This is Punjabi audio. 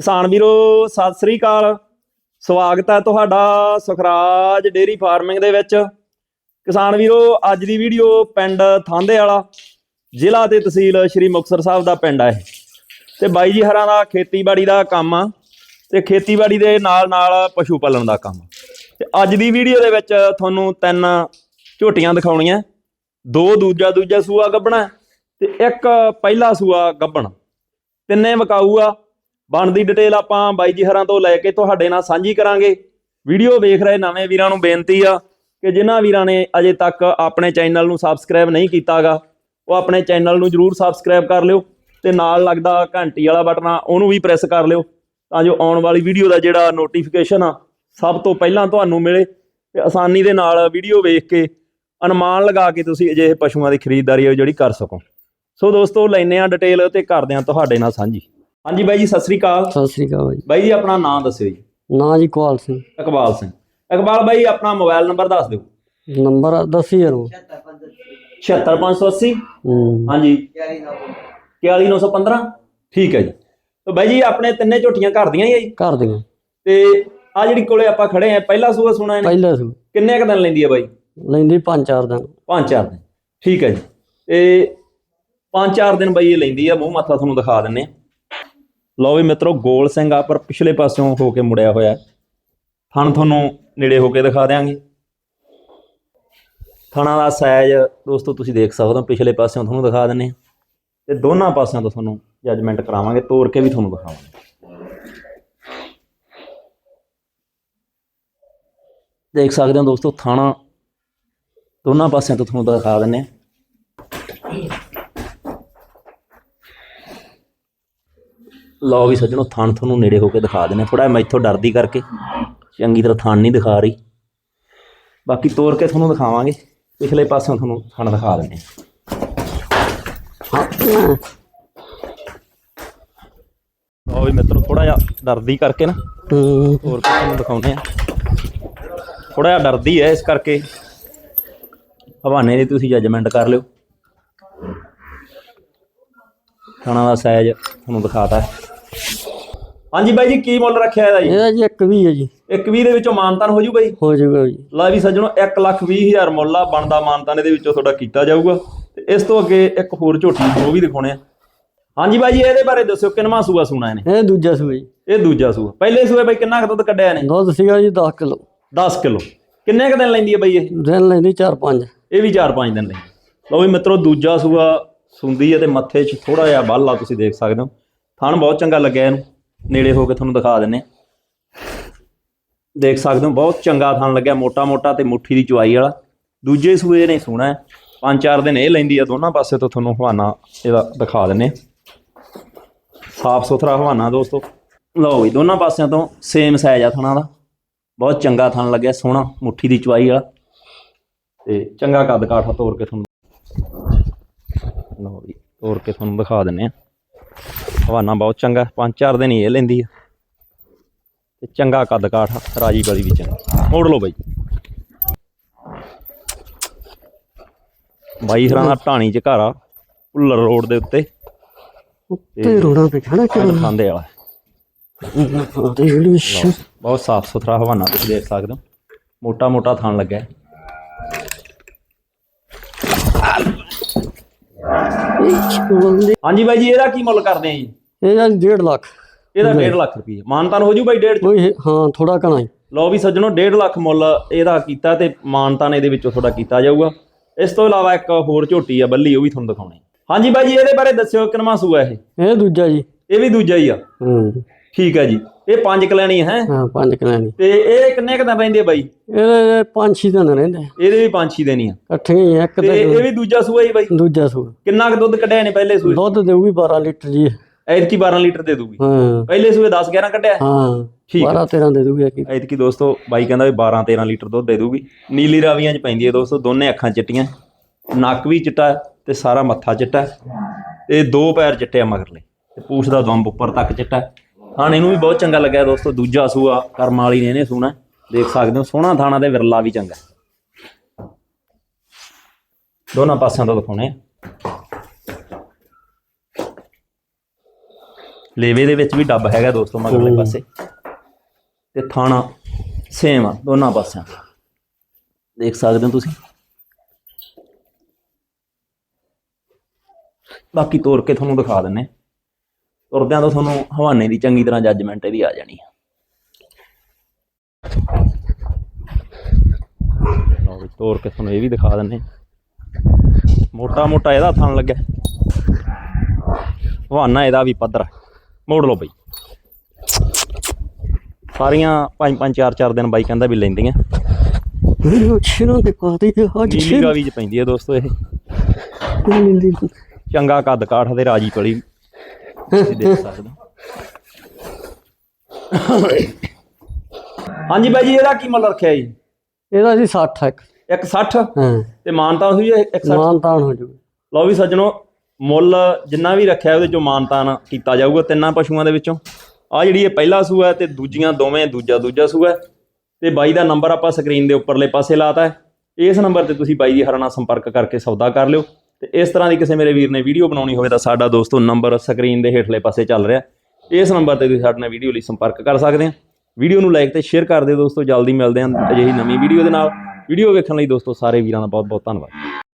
ਕਿਸਾਨ ਵੀਰੋ, ਸਤਿ ਸ੍ਰੀ ਅਕਾਲ। ਸਵਾਗਤ ਹੈ ਤੁਹਾਡਾ ਸੁਖਰਾਜ ਡੇਰੀ ਫਾਰਮਿੰਗ ਦੇ ਵਿੱਚ। ਕਿਸਾਨ ਵੀਰੋ, ਅੱਜ ਦੀ ਵੀਡੀਓ ਪਿੰਡ ਥਾਂਦੇ ਵਾਲਾ, ਜ਼ਿਲ੍ਹਾ ਤੇ ਤਹਿਸੀਲ ਸ਼੍ਰੀ ਮੁਕਤਸਰ ਸਾਹਿਬ ਦਾ ਪਿੰਡ ਹੈ ਇਹ। ਤੇ ਬਾਈ ਜੀ ਹਰਾਂ ਦਾ ਖੇਤੀਬਾੜੀ ਦਾ ਕੰਮ ਆ, ਤੇ ਖੇਤੀਬਾੜੀ ਦੇ ਨਾਲ ਨਾਲ ਪਸ਼ੂ ਪਾਲਣ ਦਾ ਕੰਮ ਤੇ ਅੱਜ ਦੀ ਵੀਡੀਓ ਦੇ ਵਿੱਚ ਤੁਹਾਨੂੰ ਤਿੰਨ ਝੋਟੀਆਂ ਦਿਖਾਉਣੀਆਂ। ਦੋ ਦੂਜਾ ਦੂਜਾ ਸੂਆ ਗੱਬਣਾ, ਤੇ ਇੱਕ ਪਹਿਲਾ ਸੂਆ ਗੱਬਣ। ਤਿੰਨੇ ਵਿਕਾਊ ਆ ਬਣਦੀ ਡਿਟੇਲ ਆਪਾਂ ਬਾਈ ਜੀ ਹਰਾਂ ਤੋਂ ਲੈ ਕੇ ਤੁਹਾਡੇ ਨਾਲ ਸਾਂਝੀ ਕਰਾਂਗੇ। ਵੀਡੀਓ ਵੇਖ ਰਹੇ ਨਵੇਂ ਵੀਰਾਂ ਨੂੰ ਬੇਨਤੀ ਆ ਕਿ ਜਿਨ੍ਹਾਂ ਵੀਰਾਂ ਨੇ ਅਜੇ ਤੱਕ ਆਪਣੇ ਚੈਨਲ ਨੂੰ ਸਬਸਕ੍ਰਾਈਬ ਨਹੀਂ ਕੀਤਾਗਾ, ਉਹ ਆਪਣੇ ਚੈਨਲ ਨੂੰ ਜਰੂਰ ਸਬਸਕ੍ਰਾਈਬ ਕਰ ਲਿਓ ਤੇ ਨਾਲ ਲੱਗਦਾ ਘੰਟੀ ਵਾਲਾ ਬਟਨ ਆ, ਉਹਨੂੰ ਵੀ ਪ੍ਰੈਸ ਕਰ ਲਿਓ ਤਾਂ ਜੋ ਆਉਣ ਵਾਲੀ ਵੀਡੀਓ ਦਾ ਜਿਹੜਾ ਨੋਟੀਫਿਕੇਸ਼ਨ ਆ, ਸਭ ਤੋਂ ਪਹਿਲਾਂ ਤੁਹਾਨੂੰ ਮਿਲੇ ਤੇ ਆਸਾਨੀ ਦੇ ਨਾਲ ਵੀਡੀਓ ਵੇਖ ਕੇ ਅਨੁਮਾਨ ਲਗਾ ਕੇ ਤੁਸੀਂ ਅਜਿਹੇ ਪਸ਼ੂਆਂ ਦੀ ਖਰੀਦਦਾਰੀ ਆ ਜਿਹੜੀ ਕਰ ਸਕੋ। ਸੋ ਦੋਸਤੋ ਲੈਨੇ ਆ ਡਿਟੇਲ ਤੇ ਕਰਦੇ ਆ ਤੁਹਾਡੇ ਨਾਲ ਸਾਂਝੀ। ਹਾਂਜੀ ਬਾਈ ਜੀ ਸਤਿ ਸ੍ਰੀ ਅਕਾਲ। ਸਤਿ ਸ੍ਰੀ ਅਕਾਲ ਜੀ ਬਾਈ ਜੀ ਆਪਣਾ ਨਾਮ ਦੱਸਿਓ ਜੀ। ਨਾਂ ਜੀ ਕੁਆਲ ਸਿੰਘ। ਇਕਬਾਲ ਸਿੰਘ। ਇਕਬਾਲ ਬਾਈ ਆਪਣਾ ਮੋਬਾਈਲ ਨੰਬਰ ਦੱਸ ਦਿਓ। ਨੰਬਰ ਦੱਸੀ ਜਰੋ 76580 ਹੂੰ। ਹਾਂਜੀ। 41915 ਠੀਕ ਹੈ ਜੀ। ਤਾਂ ਬਾਈ ਜੀ ਆਪਣੇ ਤਿੰਨੇ ਝੋਟੀਆਂ ਘਰ ਦੀਆਂ ਹੀ ਆ ਜੀ? ਕਰ ਦੀਆਂ। ਤੇ ਆ ਜਿਹੜੀ ਕੋਲੇ ਆਪਾਂ ਖੜੇ ਆ ਪਹਿਲਾ ਸੂਆ ਸੁਣਾ ਇਹਨੇ? ਪਹਿਲੇ ਸੂ ਕਿੰਨੇ ਕ ਦਿਨ ਲੈਂਦੀ ਆ ਬਾਈ? ਲੈਂਦੀ ਪੰਜ ਚਾਰ ਦਿਨ। ਪੰਜ ਚਾਰ ਦਿਨ। ਠੀਕ ਹੈ ਜੀ। ਤੇ ਪੰਜ ਚਾਰ ਦਿਨ ਬਾਈ ਇਹ ਲੈਂਦੀ ਆ ਮੂੰਹ ਮੱਥਾ ਤੁਹਾਨੂੰ ਦਿਖਾ ਦਿੰਨੇ ਆ। ਲਓ ਵੀ ਮਿੱਤਰੋ, ਗੋਲ ਸਿੰਘ ਆ, ਪਰ ਪਿਛਲੇ ਪਾਸਿਓਂ ਹੋ ਕੇ ਮੁੜਿਆ ਹੋਇਆ ਹੈ। ਥਣ ਤੁਹਾਨੂੰ ਨੇੜੇ ਹੋ ਕੇ ਦਿਖਾ ਦਿਆਂਗੇ। ਥਣਾ ਦਾ ਸਾਈਜ਼ ਦੋਸਤੋ, ਤੁਸੀਂ ਦੇਖ ਸਕਦੇ ਹੋ, ਪਿਛਲੇ ਪਾਸਿਓਂ ਤੁਹਾਨੂੰ ਦਿਖਾ ਦਿੰਨੇ ਆ ਤੇ ਦੋਨਾਂ ਪਾਸਿਆਂ ਤੋਂ ਤੁਹਾਨੂੰ ਜੱਜਮੈਂਟ ਕਰਾਵਾਂਗੇ, ਤੋੜ ਕੇ ਵੀ ਤੁਹਾਨੂੰ ਦਿਖਾਵਾਂਗੇ। ਦੇਖ ਸਕਦੇ ਹੋ ਦੋਸਤੋ, ਥਾਣਾ ਦੋਨਾਂ ਪਾਸਿਆਂ ਤੋਂ ਤੁਹਾਨੂੰ ਦਿਖਾ ਦਿੰਨੇ ਆ ਲਓ ਵੀ ਸੱਜਣੋ, ਥਣ ਤੁਹਾਨੂੰ ਨੇੜੇ ਹੋ ਕੇ ਦਿਖਾ ਦਿੰਨੇ ਥੋੜਾ ਮੈਥੋਂ ਡਰਦੀ ਕਰਕੇ, ਚੰਗੀ ਤਰ੍ਹਾਂ ਥਣ ਨਹੀਂ ਦਿਖਾ ਰਹੀ। ਬਾਕੀ ਤੋੜ ਕੇ ਤੁਹਾਨੂੰ ਦਿਖਾਵਾਂਗੇ। ਪਿਛਲੇ ਪਾਸਿਓਂ ਤੁਹਾਨੂੰ ਥਣ ਦਿਖਾ ਦਿੰਨੇ ਲਓ ਵੀ ਮਿੱਤਰੋ ਥੋੜਾ ਜਿਹਾ ਡਰਦੀ ਕਰਕੇ ਨਾ ਹੋਰ ਕੁਝ ਤੁਹਾਨੂੰ ਦਿਖਾਉਂਦੇ ਆ ਥੋੜਾ ਜਿਹਾ ਡਰਦੀ ਹੈ ਇਸ ਕਰਕੇ। ਹਵਾਨੇ ਦੀ ਤੁਸੀਂ ਜੱਜਮੈਂਟ ਕਰ ਲਿਓ। ਖਾਣਾ ਦਾ ਸਾਈਜ਼ ਤੁਹਾਨੂੰ ਦਿਖਾਤਾ ਹਾਂਜੀ ਬਾਈ ਜੀ ਕੀ ਮੁੱਲ ਰੱਖਿਆ ਇਹਦਾ ਜੀ? ਇਹਦਾ ਜੀ ਇੱਕ ਵੀ ਹੈ ਜੀ। ਇੱਕ 20 ਦੇ ਵਿੱਚੋਂ ਮਾਨਤਾਨ ਹੋ ਜੂ? ਬਾਈ ਹੋ ਜਾਊਗਾ ਜੀ। ਲਾ ਵੀ ਸੱਜਣੋ 1 ਲੱਖ 20 ਹਜ਼ਾਰ ਮੁੱਲ ਆ ਬਣਦਾ ਮਾਨਤਾਨ ਇਹਦੇ ਵਿੱਚੋਂ ਤੁਹਾਡਾ ਕੀਤਾ ਜਾਊਗਾ। ਤੇ ਇਸ ਤੋਂ ਅੱਗੇ ਇੱਕ ਹੋਰ ਝੋਟੀ ਉਹ ਵੀ ਦਿਖਾਉਣੇ ਆ। ਹਾਂਜੀ ਬਾਈ ਜੀ ਇਹਦੇ ਬਾਰੇ ਦੱਸਿਓ ਕਿੰਨਵਾਂ ਸੂਆ ਸੁਣਾ ਇਹਨੇ? ਇਹ ਦੂਜਾ ਸੂ ਜੀ। ਇਹ ਦੂਜਾ ਸੂਆ। ਪਹਿਲੇ ਸੂਏ ਬਾਈ ਕਿੰਨਾ ਕੁ ਦੁੱਧ ਕੱਢਿਆ ਇਹਨੇ? ਦੁੱਧ ਸੀਗਾ ਜੀ 10 ਕਿਲੋ। 10 ਕਿਲੋ। ਕਿੰਨੇ ਕ ਦਿਨ ਲੈਂਦੀ ਹੈ ਬਾਈ ਇਹ? ਦਿਨ ਲੈਂਦੀ 4-5 ਇਹ ਵੀ 4-5 ਦਿਨ ਲਈ ਲਓ ਵੀ ਮਿੱਤਰੋ ਦੂਜਾ ਸੂਆ ਸੁੰਦੀ ਹੈ ਤੇ ਮੱਥੇ 'ਚ ਥੋੜਾ ਜਿਹਾ ਬੱਲ ਆ, ਤੁਸੀਂ ਦੇਖ ਸਕਦੇ ਹੋ। ਥਣ ਬਹੁਤ ਚੰਗਾ ਲੱਗਿਆ ਇਹਨੂੰ। ਨੇੜੇ ਹੋ ਕੇ ਤੁਹਾਨੂੰ ਦਿਖਾ ਦਿੰਨੇ ਦੇਖ ਸਕਦੇ ਹੋ, ਬਹੁਤ ਚੰਗਾ ਥਣ ਲੱਗਿਆ ਮੋਟਾ ਮੋਟਾ ਤੇ ਮੁੱਠੀ ਦੀ ਚਵਾਈ ਵਾਲਾ। ਦੂਜੇ ਸੂਏ ਨੇ ਸੋਹਣਾ ਪੰਜ ਚਾਰ ਦਿਨ ਇਹ ਲੈਂਦੀ ਆ, ਦੋਨਾਂ ਪਾਸੇ ਤੋਂ ਤੁਹਾਨੂੰ ਹਵਾਨਾ ਇਹਦਾ ਦਿਖਾ ਦਿੰਨੇ ਸਾਫ਼ ਸੁਥਰਾ ਹਵਾਨਾ ਦੋਸਤੋ। ਲਓ ਵੀ, ਦੋਨਾਂ ਪਾਸਿਆਂ ਤੋਂ ਸੇਮ ਸਾਈਜ਼ ਆ ਥਣਾ ਦਾ। ਬਹੁਤ ਚੰਗਾ ਥਣ ਲੱਗਿਆ, ਸੋਹਣਾ, ਮੁੱਠੀ ਦੀ ਚਵਾਈ ਵਾਲਾ। ਤੇ ਚੰਗਾ ਕੱਦ ਕਾਠਾ ਤੋੜ ਕੇ ਤੁਹਾਨੂੰ ਲਓ ਵੀ ਤੋੜ ਕੇ ਤੁਹਾਨੂੰ ਦਿਖਾ ਦਿੰਨੇ ਆ। ਹਵਾਨਾ ਬਹੁਤ ਚੰਗਾ ਪੰਜ ਚਾਰ ਦਿਨ ਹੀ ਇਹ ਲੈਂਦੀ ਆ। ਤੇ ਚੰਗਾ ਕੱਦ ਕਾਠਾ ਰਾਜੀ ਬਲੀ ਵੀ ਚੰਗਾ ਮੋੜ ਲਓ ਬਾਈ। ਬਾਈ ਹਰਾਂ ਦਾ ਢਾਣੀ ਚ ਘਰ ਆ ਭੁੱਲਰ ਰੋਡ ਦੇ ਉੱਤੇ। ਉੱਤੇ ਤੇ ਖੜਾ ਪਿੰਡ ਖਾਂਦੇ ਵਾਲਾ ਬਹੁਤ ਸਾਫ਼ ਸੁਥਰਾ ਹਵਾਨਾ ਤੁਸੀਂ ਦੇਖ ਸਕਦੇ ਹੋ। ਮੋਟਾ ਮੋਟਾ ਥਣ ਲੱਗਾ ਬੰਦੇ ਹਾਂਜੀ ਬਾਈ ਜੀ ਇਹਦਾ ਕੀ ਮੁੱਲ ਕਰਦੇ ਆ ਜੀ? ਇਹਦਾ 1.5 ਲੱਖ। ਇਹਦਾ 1.5 ਲੱਖ ਰੁਪਏ ਮਾਨਤਾਨ ਹੋ ਜੂ ਬਾਈ 1.5 ਕੋਈ ਹਾਂ ਥੋੜਾ ਕਣਾ ਜੀ ਲਓ ਵੀ ਸੱਜਣੋ 1.5 ਲੱਖ ਮੁੱਲ ਇਹਦਾ ਕੀਤਾ ਤੇ ਮਾਨਤਾਨ ਇਹਦੇ ਵਿੱਚੋਂ ਤੁਹਾਡਾ ਕੀਤਾ ਜਾਊਗਾ। ਇਸ ਤੋਂ ਇਲਾਵਾ ਇੱਕ ਹੋਰ ਝੋਟੀ ਆ ਬੱਲੀ ਉਹ ਵੀ ਤੁਹਾਨੂੰ ਦਿਖਾਉਣੀ। ਹਾਂਜੀ ਬਾਈ ਜੀ ਇਹਦੇ ਬਾਰੇ ਦੱਸਿਓ ਕਿੰਨਵਾਂ ਸੂਆ ਇਹ? ਇਹ ਦੂਜਾ ਜੀ। ਇਹ ਵੀ ਦੂਜਾ ਹੀ ਆ। ਹੂੰ। ਠੀਕ ਹੈ ਜੀ। ਇਹ ਪੰਜ ਕਲੈਣੀ ਹੈ। ਹਾਂ ਪੰਜ ਕਲਾਣੀ ਤੇ ਇਹ ਕਿੰਨੇ ਕੁ ਦਿਨ ਰਹਿੰਦੇ ਆ ਬਾਈ? ਇਹਦੇ ਪੰਜ ਛੇ ਦਿਨ ਰਹਿੰਦੇ ਇਹਦੇ ਵੀ ਪੰਜ ਛੇ ਦਿਨ ਹੀ ਆ। ਇਕੱਠੇ ਹੀ ਆ, ਇੱਕ ਤੇ ਇਹ ਵੀ ਦੂਜਾ ਸੂਆ ਹੀ ਬਾਈ? ਦੂਜਾ ਸੂ ਕਿੰਨਾ ਕੁ ਦੁੱਧ ਕੱਢਿਆ ਨੇ ਪਹਿਲੇ ਸੂਏ ਦੁੱਧ ਦੇਊਗੀ 12 ਲੀਟਰ ਜੀ। ਐਤਕੀ 12 ਲੀਟਰ ਦੇ ਦੂਗੀ ਹਾਂ। ਪਹਿਲੇ ਸੂਏ 10 11 ਕੱਢਿਆ? ਹਾਂ ਠੀਕ ਹੈ 12 13 ਦੇ ਦੂਗੀ ਕੀ ਐਤਕੀ ਦੋਸਤੋ ਬਾਈ ਕਹਿੰਦਾ ਵੀ 12 13 ਲੀਟਰ ਦੁੱਧ ਦੇ ਦੂਗੀ ਨੀਲੀ ਰਾਵੀਆਂ 'ਚ ਪੈਂਦੀ ਹੈ ਦੋਸਤੋ ਦੋਨੇ ਅੱਖਾਂ ਚਿੱਟੀਆਂ। ਨੱਕ ਵੀ ਚਿੱਟਾ ਤੇ ਸਾਰਾ ਮੱਥਾ ਚਿੱਟਾ। ਤੇ ਦੋ ਪੈਰ ਚਿੱਟੇ ਆ ਮਗਰਲੇ। ਤੇ ਪੂਛ ਦਾ ਦੰਬ ਉੱਪਰ ਤੱਕ ਚਿੱਟਾ। ਥਾਣ ਇਹਨੂੰ ਵੀ ਬਹੁਤ ਚੰਗਾ ਲੱਗਿਆ ਦੋਸਤੋ ਦੂਜਾ ਸੂਆ ਕਰਮ ਵਾਲੀ ਨੇ ਇਹਨੇ ਸੂਣਾ ਦੇਖ ਸਕਦੇ ਹੋ ਸੋਹਣਾ ਥਾਣਾ ਤੇ ਵਿਰਲਾ ਵੀ ਚੰਗਾ। ਦੋਨਾਂ ਪਾਸਿਆਂ ਤੋਂ ਦਿਖਾਉਣੇ। ਲੇਵੇ ਦੇ ਵਿੱਚ ਵੀ ਡੱਬ ਹੈਗਾ ਦੋਸਤੋ ਮਗਰਲੇ। ਪਾਸੇ ਤੇ ਥਾਣਾ ਸੇਮ ਆ ਦੋਨਾਂ ਪਾਸਿਆਂ। ਦੇਖ ਸਕਦੇ ਹੋ ਤੁਸੀਂ ਬਾਕੀ ਤੋੜ ਕੇ ਤੁਹਾਨੂੰ ਦਿਖਾ ਦਿੰਨੇ ਤੁਰਦਿਆਂ ਤੋਂ ਤੁਹਾਨੂੰ ਹਵਾਨੇ ਦੀ ਚੰਗੀ ਤਰ੍ਹਾਂ ਜੱਜਮੈਂਟ ਇਹਦੀ ਆ ਜਾਣੀ ਆ। ਲਓ ਵੀ ਤੋੜ ਕੇ ਤੁਹਾਨੂੰ ਇਹ ਵੀ ਦਿਖਾ ਦਿੰਨੇ ਮੋਟਾ ਮੋਟਾ ਇਹਦਾ ਥਣ ਲੱਗਿਆ। ਹਵਾਨਾ ਇਹਦਾ ਵੀ ਪੱਧਰ। ਮੋੜ ਲਓ ਬਈ। ਸਾਰੀਆਂ ਪੰਜ ਪੰਜ ਚਾਰ ਚਾਰ ਦਿਨ ਬਾਈ ਕਹਿੰਦਾ ਵੀ ਲੈਂਦੀਆਂ। ਛਿਰੋਂ ਦੇ ਪਾਦੀ ਤੇ ਅੱਜ ਨੀਲੀ ਗਾਵੀ ਚ ਪੈਂਦੀ ਹੈ ਦੋਸਤੋ ਇਹ। ਚੰਗਾ ਕੱਦ ਕਾਠ ਦੇ ਰਾਜੀ ਪਲੀ। ਤੁਸੀਂ ਦੇਖ ਸਕਦੇ ਹੋ ਹਾਂਜੀ ਬਾਈ ਜੀ ਇਹਦਾ ਕੀ ਮੁੱਲ ਰੱਖਿਆ ਜੀ? ਇਹਦਾ ਜੀ 60 ਇੱਕ। 160 ਹਾਂ। ਤੇ ਮਾਨਤਾ ਹੋਈ ਹੈ 160 ਮਾਨਤਾਨ ਹੋ ਜੂ ਲਓ ਵੀ ਸੱਜਣੋ ਮੁੱਲ ਜਿੰਨਾ ਵੀ ਰੱਖਿਆ ਉਹਦੇ ਚੋਂ ਮਾਨਤਾਨ ਕੀਤਾ ਜਾਊਗਾ ਤਿੰਨਾਂ ਪਸ਼ੂਆਂ ਦੇ ਵਿੱਚੋਂ। ਆ ਜਿਹੜੀ ਇਹ ਪਹਿਲਾ ਸੂਆ ਹੈ ਤੇ ਦੂਜੀਆਂ ਦੋਵੇਂ ਦੂਜਾ ਦੂਜਾ ਸੂਆ ਹੈ। ਤੇ ਬਾਈ ਦਾ ਨੰਬਰ ਆਪਾਂ ਸਕਰੀਨ ਦੇ ਉੱਪਰਲੇ ਪਾਸੇ ਲਾਤਾ ਹੈ। ਇਸ ਨੰਬਰ ਤੇ ਤੁਸੀਂ ਬਾਈ ਦੀ ਹਰਾਂ ਨਾਲ ਸੰਪਰਕ ਕਰਕੇ ਸੌਦਾ ਕਰ ਲਿਓ। ਤੇ ਇਸ ਤਰ੍ਹਾਂ ਦੀ ਕਿਸੇ ਮੇਰੇ ਵੀਰ ਨੇ ਵੀਡੀਓ ਬਣਾਉਣੀ ਹੋਵੇ ਤਾਂ ਸਾਡਾ ਦੋਸਤੋ ਨੰਬਰ ਸਕਰੀਨ ਦੇ ਹੇਠਲੇ ਪਾਸੇ ਚੱਲ ਰਿਹਾ। ਇਸ ਨੰਬਰ ਤੇ ਤੁਸੀਂ ਸਾਡੇ ਨਾਲ ਵੀਡੀਓ ਲਈ ਸੰਪਰਕ ਕਰ ਸਕਦੇ ਆ। ਵੀਡੀਓ ਨੂੰ ਲਾਈਕ ਤੇ ਸ਼ੇਅਰ ਕਰ ਦਿਓ ਦੋਸਤੋ। ਜਲਦੀ ਮਿਲਦੇ ਹਾਂ ਅਜਿਹੀ ਨਵੀਂ ਵੀਡੀਓ ਦੇ ਨਾਲ। ਵੀਡੀਓ ਵੇਖਣ ਲਈ ਦੋਸਤੋ ਸਾਰੇ ਵੀਰਾਂ ਦਾ ਬਹੁਤ ਬਹੁਤ ਧੰਨਵਾਦ।